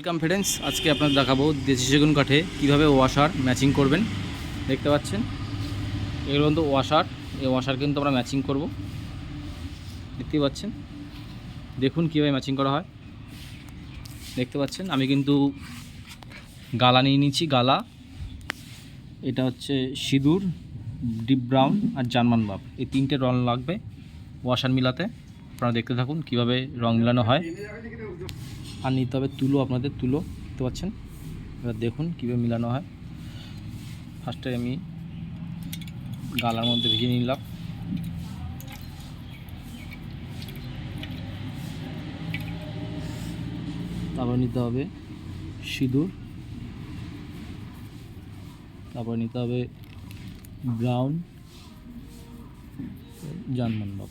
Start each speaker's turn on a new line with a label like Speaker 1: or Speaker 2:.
Speaker 1: Welcome friends আজকে আপনাদের দেখাবো দেশি সেগুন কাঠে কীভাবে ওয়াশার ম্যাচিং করবেন। দেখতে পাচ্ছেন? এগুলো কিন্তু ওয়াশার এই ওয়াশার কিন্তু আমরা ম্যাচিং করব। দেখতে পাচ্ছেন? দেখুন কীভাবে ম্যাচিং করা হয়। দেখতে পাচ্ছেন? আমি কিন্তু গালা নিয়ে নিচ্ছি, গালা। এটা হচ্ছে সিঁদুর ডিপ ব্রাউন আর জার্মান বাপ। এই তিনটে রং লাগবে ওয়াশার মিলাতে। আপনারা দেখতে থাকুন কীভাবে রং মিলানো হয়। আর নিতে হবে তুলো আপনাদের, তুলো, দেখতে পাচ্ছেন? এবার দেখুন কীভাবে মিলানো হয়। ফার্স্টে আমি গালার মধ্যে ভিজিয়ে নিলাম। তারপর নিতে হবে সিঁদুর। তারপর নিতে হবে ব্রাউন জার্মান বাপ